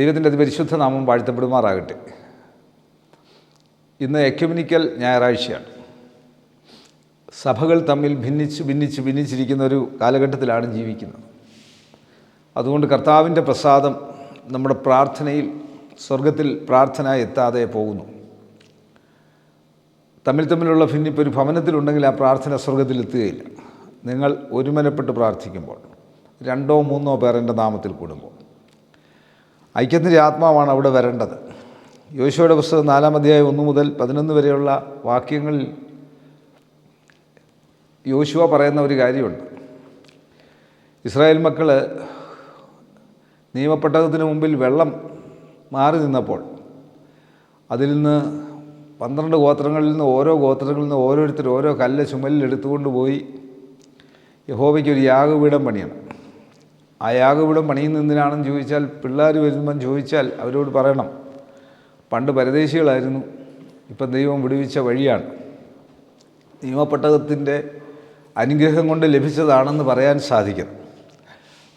ദൈവത്തിന്റെ അതിപരിശുദ്ധ നാമം വാഴ്ത്തപ്പെടുമാറാകട്ടെ. ഇന്ന് എക്യുമിനിക്കൽ ഞായറാഴ്ചയാണ്. സഭകൾ തമ്മിൽ ഭിന്നിച്ച് ഭിന്നിച്ച് ഭിന്നിച്ചിരിക്കുന്ന ഒരു കാലഘട്ടത്തിലാണ് ജീവിക്കുന്നത്. അതുകൊണ്ട് കർത്താവിന്റെ പ്രസാദം നമ്മുടെ പ്രാർത്ഥനയിൽ സ്വർഗത്തിൽ പ്രാർത്ഥന എത്താതെ പോകുന്നു. തമ്മിൽ തമ്മിലുള്ള ഭിന്നിപ്പ് ഒരു ഭവനത്തിലുണ്ടെങ്കിൽ ആ പ്രാർത്ഥന സ്വർഗത്തിൽ എത്തുകയില്ല. നിങ്ങൾ ഒരുമനപ്പെട്ട് പ്രാർത്ഥിക്കുമ്പോൾ രണ്ടോ മൂന്നോ പേർ നാമത്തിൽ കൂടുമ്പോൾ ഐക്യത്തിന്റെ ആത്മാവാണ് അവിടെ വരേണ്ടത്. യോശുവയുടെ പുസ്തകം നാലാം അധ്യായം ഒന്ന് മുതൽ പതിനൊന്ന് വരെയുള്ള വാക്യങ്ങളിൽ യോശുവ പറയുന്ന ഒരു കാര്യമുണ്ട്. ഇസ്രായേൽ മക്കൾ നിയമപ്പെട്ടകത്തിന് മുമ്പിൽ വെള്ളം മാറി നിന്നപ്പോൾ അതിൽ നിന്ന് പന്ത്രണ്ട് ഗോത്രങ്ങളിൽ നിന്ന് ഓരോ ഗോത്രങ്ങളിൽ നിന്ന് ഓരോരുത്തർ ഓരോ കല്ല് ചുമലിൽ എടുത്തുകൊണ്ട് പോയി യഹോബയ്ക്ക് ഒരു യാഗപീഠം പണിയണം. ആ യാഗപീഠം പണിയുന്ന എന്തിനാണെന്ന് ചോദിച്ചാൽ പിള്ളേർ വരുമ്പം ചോദിച്ചാൽ അവരോട് പറയണം. പണ്ട് പരദേശികളായിരുന്നു. ഇപ്പം ദൈവം വിടുവിച്ച വഴിയാണ്. നിയമപ്പെട്ടകത്തിന്റെ അനുഗ്രഹം കൊണ്ട് ലഭിച്ചതാണെന്ന് പറയാൻ സാധിക്കും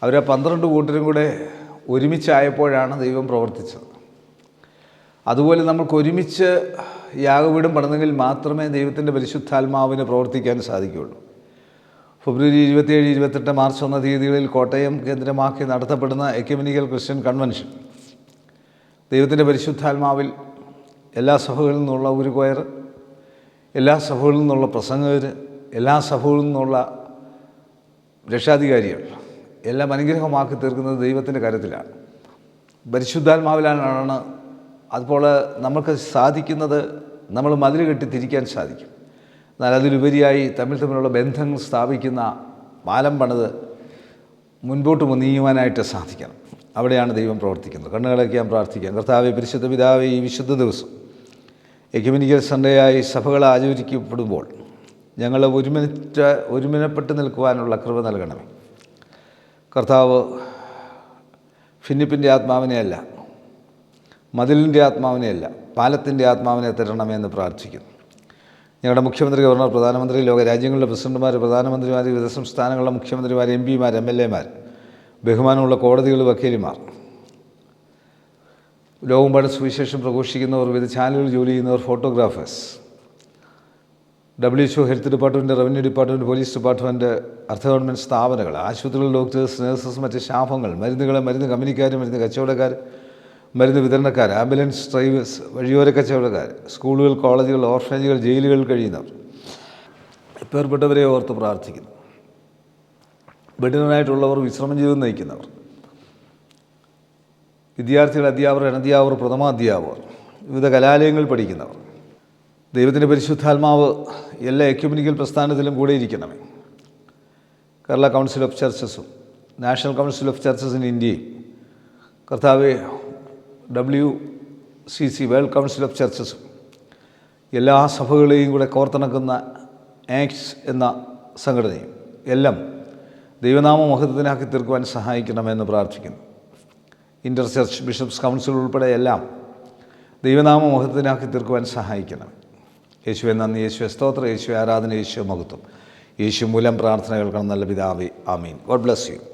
അവരെ പന്ത്രണ്ട് കൂട്ടരും കൂടെ ഒരുമിച്ചായപ്പോഴാണ് ദൈവം പ്രവർത്തിച്ചത്. അതുപോലെ നമുക്ക് ഒരുമിച്ച് യാഗവീടും പണിതെങ്കിൽ മാത്രമേ ദൈവത്തിന്റെ പരിശുദ്ധാത്മാവിന് പ്രവർത്തിക്കാൻ സാധിക്കുകയുള്ളൂ. ഫെബ്രുവരി ഇരുപത്തിയേഴ് ഇരുപത്തെട്ട് മാർച്ച് ഒന്ന തീയതികളിൽ കോട്ടയം കേന്ദ്രമാക്കി നടത്തപ്പെടുന്ന എക്യുമിനിക്കൽ ക്രിസ്ത്യൻ കൺവെൻഷൻ. ദൈവത്തിന്റെ പരിശുദ്ധാത്മാവിൽ എല്ലാ സഭകളിൽ നിന്നുള്ള ഒരു കൊയർ എല്ലാ സഭകളിൽ നിന്നുള്ള പ്രസംഗകർ എല്ലാ സഭകളിൽ നിന്നുള്ള രക്ഷാധികാരികൾ എല്ലാം അനുഗ്രഹമാക്കി തീർക്കുന്നത് ദൈവത്തിന്റെ കാര്യത്തിലാണ് പരിശുദ്ധാത്മാവിലാണ്. അതുപോലെ നമുക്ക് സാധിക്കുന്നത് നമ്മൾ മതിൽ കെട്ടി തിരിക്കാൻ സാധിക്കും. എന്നാൽ അതിലുപരിയായി തമ്മിൽ തമ്മിലുള്ള ബന്ധങ്ങൾ സ്ഥാപിക്കുന്ന പാലം പണിത് മുൻപോട്ട് നീങ്ങുവാനായിട്ട് സാധിക്കണം. അവിടെയാണ് ദൈവം പ്രവർത്തിക്കുന്നത്. കണ്ണുകളൊക്കെ ഞാൻ പ്രാർത്ഥിക്കാം. കർത്താവ് പരിശുദ്ധ പിതാവ് ഈ വിശുദ്ധ ദിവസം എക്യുമിനിക്കൽ സൺഡേയായി സഭകൾ ആചരിക്കപ്പെടുമ്പോൾ ഞങ്ങൾ ഒരുമിച്ച ഒരുമിനപ്പെട്ട് നിൽക്കുവാനുള്ള കൃപ നൽകണമേ. കർത്താവ് ഭിന്നിപ്പിന്റെ ആത്മാവിനെയല്ല മതിലിന്റെ ആത്മാവിനെയല്ല പാലത്തിന്റെ ആത്മാവിനെ തരണമെന്ന് പ്രാർത്ഥിക്കുന്നു. ഞങ്ങളുടെ മുഖ്യമന്ത്രി ഗവർണർ പ്രധാനമന്ത്രി ലോക രാജ്യങ്ങളിലെ പ്രസിഡന്റുമാർ പ്രധാനമന്ത്രിമാർ വിവിധ സംസ്ഥാനങ്ങളിലെ മുഖ്യമന്ത്രിമാർ എം പിമാർ എം എൽ എമാർ ബഹുമാനമുള്ള കോടതികൾ വക്കീലിമാർ. ലോകമ്പാട് സുവിശേഷം പ്രഘോഷിക്കുന്നവർ വിവിധ ചാനലുകൾ ജോലി ചെയ്യുന്നവർ photographers. W H O health department revenue department police department അർദ്ധ ഗവൺമെന്റ് സ്ഥാപനങ്ങൾ ആശുപത്രികൾ ഡോക്ടേഴ്സ് നഴ്സസ് മറ്റ് സ്റ്റാഫുകൾ മരുന്നുകൾ മരുന്ന് കമ്പനിക്കാർ മരുന്ന് കച്ചവടക്കാർ മരുന്ന് വിതരണക്കാർ ആംബുലൻസ് ഡ്രൈവേഴ്സ് വഴിയോര കച്ചവടക്കാർ സ്കൂളുകൾ കോളേജുകൾ ഓർഫനേജുകൾ ജയിലുകളിൽ കഴിയുന്നവർ. ഇപ്പേർപ്പെട്ടവരെ ഓർത്ത് പ്രാർത്ഥിക്കുന്നു. ബഡിനായിട്ടുള്ളവർ വിശ്രമം ജീവിതം നയിക്കുന്നവർ. വിദ്യാർത്ഥികൾ അധ്യാപകർ അനധ്യാപകർ പ്രഥമാധ്യാപകർ വിവിധ കലാലയങ്ങളിൽ പഠിക്കുന്നവർ. ദൈവത്തിന്റെ പരിശുദ്ധാത്മാവ് എല്ലാ എക്യുമിനിക്കൽ പ്രസ്ഥാനത്തിലും കൂടെ ഇരിക്കണമേ. Kerala council of ചർച്ചസും national council of churches in ഇന്ത്യയും. കർത്താവ് W C C world council of ചർച്ചസും എല്ലാ സഭകളെയും കൂടെ കോർത്തിണക്കുന്ന ആക്സ് എന്ന സംഘടനയും എല്ലാം ദൈവനാമ മഹത്വത്തിനാക്കി തീർക്കുവാൻ സഹായിക്കണമെന്ന് പ്രാർത്ഥിക്കുന്നു. ഇന്റർ ചർച്ച് ബിഷപ്സ് കൗൺസിൽ ഉൾപ്പെടെ എല്ലാം ദൈവനാമ മഹത്വത്തിനാക്കി തീർക്കുവാൻ സഹായിക്കണം. യേശുവെ നന്ദി. യേശുവെ സ്തോത്ര. യേശു ആരാധന. യേശു മഹത്വം. യേശു മൂലം പ്രാർത്ഥന കേൾക്കണം. നല്ല പിതാവി. ആമീൻ. God bless U